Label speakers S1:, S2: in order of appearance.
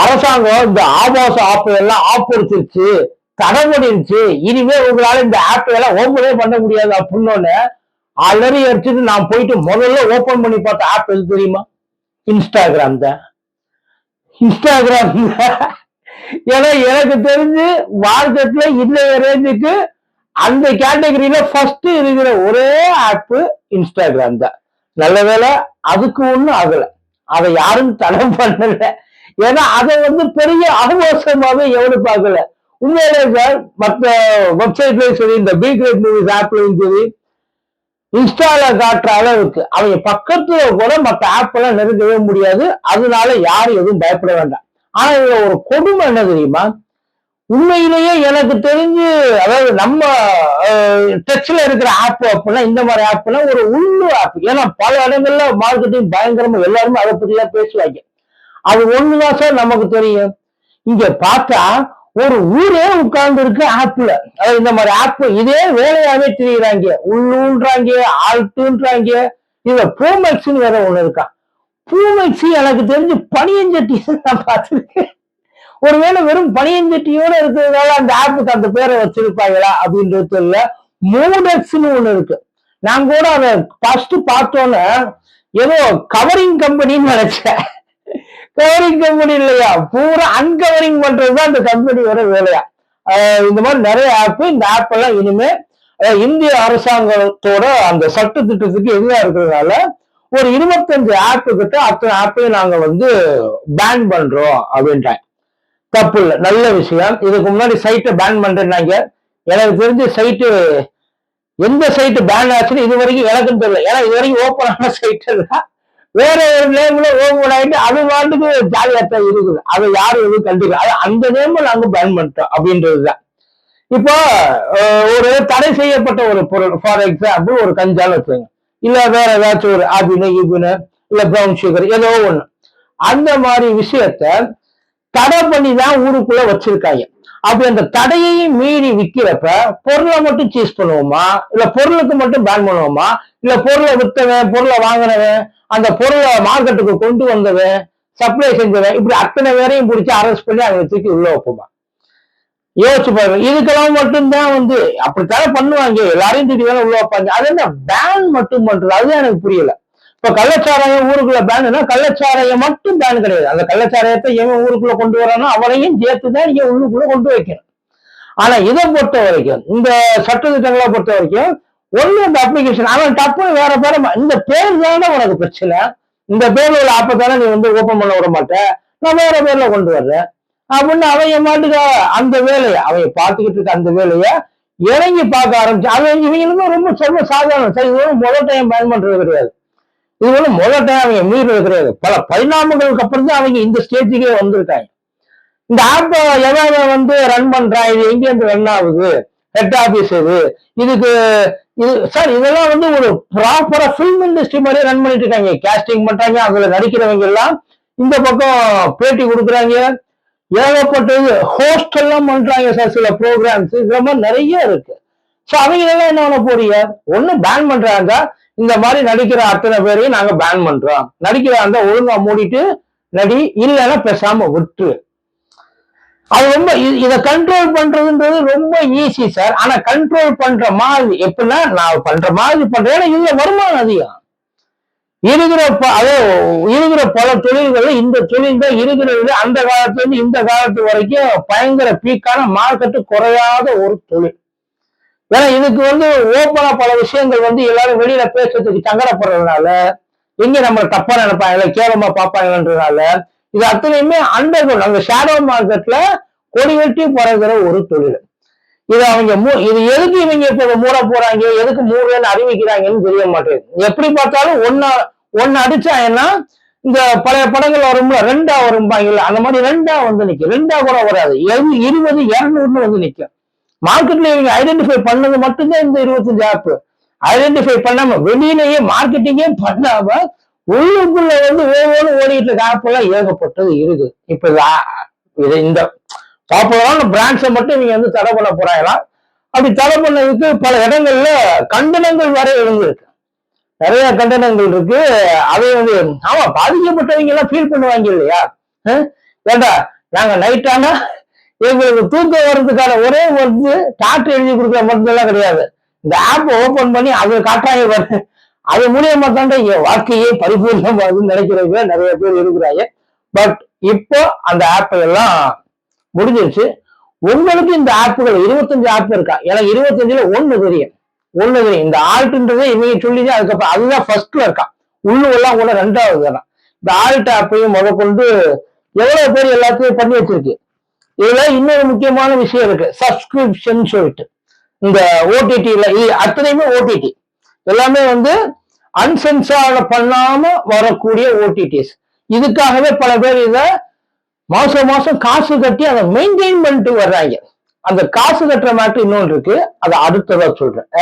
S1: அரசாங்கம் இந்த ஆபாச ஆப் எல்லாம் ஆப்படுத்திருச்சு தடை பண்ணிருச்சு இனிமே உங்களால இந்த ஆப் எல்லாம் ஓப்பனே பண்ண முடியாது அப்படின்னு ஆல்ரெடி அடிச்சுட்டு நான் போயிட்டு முதல்ல ஓபன் பண்ணி பார்த்த ஆப் எது தெரியுமா? இன்ஸ்டாகிராம் தான். இன்ஸ்டாகிராம் ஏன்னா எனக்கு தெரிஞ்சு மார்க்கெட்ல இன்னைய ரேஞ்சுக்கு அந்த கேட்டகரியில ஃபர்ஸ்ட் இருக்கிற ஒரே ஆப் இன்ஸ்டாகிராம் தான். நல்ல வேலை அதுக்கு ஒண்ணும் ஆகல. அதை யாரும் தடம் பண்ணல. ஏன்னா அதை வந்து பெரிய அவசரமாவே எவனும் பார்க்கல. உண்மையிலே சார் மற்ற வெப்சைட்லயும் சரி இந்த பி கிரேட் மூவிஸ் ஆப்லயும் சரி இன்ஸ்டால காட்டுற அளவுக்கு அவங்க பக்கத்துல கூட மற்ற ஆப் எல்லாம் நெருங்கவே முடியாது. அதனால யாரும் எதுவும் பயப்பட வேண்டாம். ஆனா இதுல ஒரு கொடுமை என்ன தெரியுமா? உண்மையிலேயே எனக்கு தெரிஞ்சு அதாவது நம்ம டச்ல இருக்கிற ஆப் அப்படின்னா இந்த மாதிரி ஆப்னா ஒரு உள்ளூர் ஆப் ஏன்னா பல இடங்கள்ல மார்க்கெட்டிங் பயங்கரமா எல்லாருமே அதை பத்தி எல்லாம் பேசுவாங்க. அது ஒண்ணுதான் சார் நமக்கு தெரியும். இங்க பார்த்தா ஒரு ஊரே உட்கார்ந்து இருக்கு ஆப்ல அதாவது இந்த மாதிரி ஆப் இதே வேலையாவே தெரியுறாங்க. உள்ளூன்றாங்க ஆல்ட்டுன்றாங்க. இதுல பூமெக்ஸ்னு வேற ஒண்ணு இருக்கா. பூமெக்ஸ் எனக்கு தெரிஞ்சு பனியஞ்சட்டி நான் பார்த்துருக்கேன். ஒருவேளை வெறும் பனியஞ்சட்டியோட இருக்கிறதுனால அந்த ஆப்புக்கு அந்த பேரை வச்சிருப்பாங்களா அப்படின்றது தெரியல. மூடெக்ஸ்னு ஒண்ணு இருக்கு. நான் கூட அதை ஃபர்ஸ்ட் பார்த்தோன்னே ஏதோ கவரிங் கம்பெனின்னு நினைச்சேன். கவரிங் கம்பெனி இல்லையா பூரா அன்கவரிங் பண்றதுதான் அந்த கம்பெனி வர வேலையா இந்த மாதிரி நிறைய ஆப் இந்த ஆப் எல்லாம் இனிமே இந்திய அரசாங்கத்தோட அந்த சட்ட திட்டத்துக்கு எதிராக இருக்கிறதுனால ஒரு இருபத்தஞ்சு ஆப் கிட்ட அத்தனை ஆப்பையும் நாங்க வந்து பேன் பண்றோம் அப்படின்ட்டாங்க தப்பு இல்லை. நல்ல விஷயம். இதுக்கு முன்னாடி சைட்டை பேன் பண்றேன்னாங்க. எனக்கு தெரிஞ்ச சைட்டு எந்த சைட்டு பேன் ஆச்சுன்னு இது வரைக்கும் எனக்கும் தெரியல. ஏன்னா இது வரைக்கும் ஓப்பனான சைட்டு தான் வேற ஒரு நேம்ல ஓபன் அது பாட்டுக்கு ஜாலியாக தான் இருக்குது. அதை யாரும் எதுவும் கண்டுக்கல. அது அந்த நேம்ல நாங்க பயன் பண்ணிட்டோம் அப்படின்றதுதான். இப்போ ஒரு தடை செய்யப்பட்ட ஒரு பொருள் ஃபார் எக்ஸாம்பிள் ஒரு கஞ்சாலும் வச்சுங்க இல்ல வேற ஏதாச்சும் ஒரு ஆபினு இபினு இல்ல ப்ரௌன் சுகர் ஏதோ ஒண்ணு. அந்த மாதிரி விஷயத்த தடை பண்ணி தான் ஊருக்குள்ள வச்சிருக்காங்க. அப்படி அந்த தடையையும் மீறி விற்கிறப்ப பொருளை மட்டும் சீஸ் பண்ணுவோமா? இல்ல பொருளுக்கு மட்டும் பேன் பண்ணுவோமா? இல்ல பொருளை விற்றவன் பொருளை வாங்கினவன் அந்த பொருளை மார்க்கெட்டுக்கு கொண்டு வந்தவன் சப்ளை செஞ்சவன் இப்படி அத்தனை பேரையும் பிடிச்சி அரெஸ்ட் பண்ணி அவங்க தூக்கி உள்ள வைப்போமா? யோசிச்சு பாருங்க. இதுக்கெல்லாம் மட்டும்தான் வந்து அப்படித்தானே பண்ணுவாங்க. எல்லாரையும் தூக்கி தானே உள்ள வைப்பாங்க. அது என்ன? பேன் மட்டும் பண்றது. அதுதான் எனக்கு புரியல. இப்ப கள்ளச்சாராயம் ஊருக்குள்ள பேனுனா கள்ளச்சாராயம் மட்டும் பேன் கிடையாது. அந்த கள்ளச்சாராயத்தை எவன் ஊருக்குள்ள கொண்டு வரானோ அவனையும் சேர்த்துதான் நீங்க உள்ளுக்குள்ள கொண்டு வைக்கணும். ஆனா இதை பொறுத்த வரைக்கும் இந்த சட்டத்திட்டங்களை பொறுத்த வரைக்கும் ஒண்ணு இந்த அப்ளிகேஷன் அவன் தப்புன்னு வேற பேர இந்த பேர் தானே உனக்கு பிரச்சனை. இந்த பேர்ல உள்ள ஆப்பத்தானே நீ வந்து ஓப்பன் பண்ண விட மாட்டேன் நான் வேற பேர்ல கொண்டு வர்றேன். அப்படின்னு அவன் மாட்டுக்க அந்த வேலையை அவைய பார்த்துக்கிட்டு இருக்க அந்த வேலையை இறங்கி பார்க்க ஆரம்பிச்சு அவன் இவங்களுக்கும் ரொம்ப சொல்ல சாதாரணம். சரி இது முதல் டைம் பயன் பண்றது கிடையாது. இது வந்து முதல்ல டைம் அவங்க மீறி கிடையாது. பல பரிணாமங்களுக்கு அப்புறம் தான் அவங்க இந்த ஸ்டேஜுக்கே வந்திருக்காங்க. இந்த ஆப்பை எதாவது வந்து ரன் பண்றான் இது எங்கேருந்து ரன் ஆகுது? ஹெட் ஆபீஸ் இது இதுக்கு இது சார் இதெல்லாம் வந்து ஒரு ப்ராப்பரா ஃபிலிம் இண்டஸ்ட்ரி மாதிரியே ரன் பண்ணிட்டு இருக்காங்க. கேஸ்டிங் பண்றாங்க அதுல நடிக்கிறவங்க எல்லாம். இந்த பக்கம் பேட்டி கொடுக்குறாங்க. ஏகப்பட்டது ஹோஸ்ட் எல்லாம் பண்றாங்க சார் சில ப்ரோக்ராம்ஸ் இந்த மாதிரி நிறைய இருக்கு. ஸோ அவங்க எல்லாம் என்ன பண்ண போறீங்க? ஒண்ணு பேன் பண்றாங்க. இந்த மாதிரி நடிக்கிற அத்தனை பேரையும் நாங்க பேன் பண்றோம். நடிக்கிறாங்க ஒழுங்கா மூடிட்டு நடி இல்லைன்னா பேசாம விட்டு அது ரொம்ப இதை இத கண்ட்ரோல் பண்றதுன்றது ரொம்ப ஈஸி சார் ஆனா கண்ட்ரோல் பண்ற மாதிரி எப்படின்னா நான் பண்ற மாதிரி பண்றேன். ஏன்னா இதுல வருமானம் அதிகம். இருக்கிற ப- அதோ இருக்கிற பல தொழில்கள் இந்த தொழில் தான் இருக்கிறது அந்த காலத்துல இருந்து இந்த காலத்து வரைக்கும் பயங்கர பீக்கான மார்க்கெட்டு குறையாத ஒரு தொழில். ஏன்னா இதுக்கு வந்து ஓப்பனா பல விஷயங்கள் வந்து எல்லாரும் வெளியில பேசுறதுக்கு சங்கடப்படுறதுனால எங்க நம்ம தப்பா நினைப்பாங்க கேவலமா பார்ப்பாங்கன்றதுனால இது அத்தனையுமே அண்டர் அந்த ஷேடோ மார்க்கெட்ல கொடி வெட்டி பறக்கிற ஒரு தொழில். இது அவங்க மூ இது எதுக்கு இவங்க இப்ப மூட போறாங்க? எதுக்கு மூடுறேன்னு அறிவிக்கிறாங்கன்னு தெரிய மாட்டேங்குது. எப்படி பார்த்தாலும் ஒன்னா ஒன்னு அடிச்சாங்கன்னா இந்த பழைய படங்கள் வரும்ல ரெண்டா வரும்பாங்கல்ல அந்த மாதிரி ரெண்டா வந்து நிக்கும். ரெண்டா கூட வராது. எது இருபது இருநூறுன்னு வந்து நிக்கும். மார்க்கெட்ல இவங்க ஐடென்டிஃபை பண்ணது மட்டும்தான் இந்த இருபத்தஞ்சு ஆப் ஐடென்டிஃபை பண்ணாம வெளியிலேயே மார்க்கெட்டிங்கே பண்ணாம உள்ளுக்குள்ள வந்து ஒவ்வொரு ஓடிட்டு இருக்க ஆப் எல்லாம் ஏகப்பட்டது இருக்குது இப்ப இது இந்த பாப்புலரான பிராண்ட்ஸை மட்டும் நீங்க வந்து தடை பண்ண போறாங்களா? அப்படி தடை பண்ணதுக்கு பல இடங்கள்ல கண்டனங்கள் வரை எழுந்திருக்கு நிறைய கண்டனங்கள் இருக்கு. அதை வந்து ஆமா பாதிக்கப்பட்டவங்க எல்லாம் ஃபீல் பண்ணுவாங்க இல்லையா? ஏண்டா நாங்க நைட் ஆனா எங்களுக்கு தூக்கம் வர்றதுக்கான ஒரே மருந்து டாக்டர் எழுதி கொடுக்குற மருந்து எல்லாம் கிடையாது. இந்த ஆப் ஓபன் பண்ணி அது காட்டாங்க பாரு. அது மூலியமா தாண்டா என் வாழ்க்கையே பரிபூர்ணமாகுதுன்னு நினைக்கிறவங்க நிறைய பேர் இருக்கிறாங்க. பட் இப்போ அந்த ஆப் எல்லாம் முடிஞ்சிருச்சு. உங்களுக்கு இந்த ஆப்புகள் இருபத்தஞ்சு ஆப் இருக்கா? எனக்கு இருபத்தஞ்சுல ஒண்ணு தெரியும். ஒண்ணு தெரியும். இந்த ஆல்ட்ன்றதே இன்னைக்கு சொல்லி அதுக்கப்புறம் அதுதான் ஃபர்ஸ்ட்ல இருக்கான் உள்ளுவெல்லாம் கூட ரெண்டாவது தானே. இந்த ஆல்ட் ஆப்பையும் முதற்கொண்டு எவ்வளவு பேர் எல்லாத்தையும் பண்ணி வச்சிருக்கு? இதுல இன்னொரு முக்கியமான விஷயம் இருக்கு. சப்ஸ்கிரிப்ஷன் சொல்லிட்டு. இந்த ஓடிடியில அத்தனையுமே ஓடிடி எல்லாமே வந்து அன்சென்சார் பண்ணாம வரக்கூடிய ஓடிடிஸ் இதுக்காகவே பல பேர் இத மாசம் மாசம் காசு கட்டி அதை மெயின்டைன் பண்ணிட்டு வர்றாங்க. அந்த காசு கட்டுற மாதிரி இன்னொன்று இருக்கு. அதை அடுத்ததா சொல்றேன்.